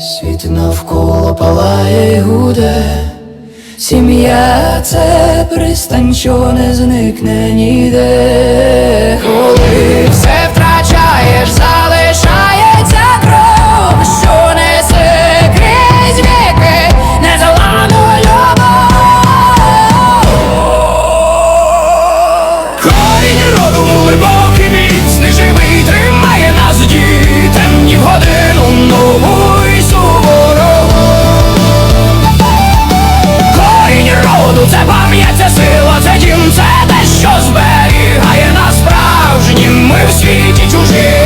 Світ навколо палає й гуде, сім'я це пристань, що не зникне ніде. це сила, це дім, це те, що зберігає нас справжнім. Ми в світі чужі.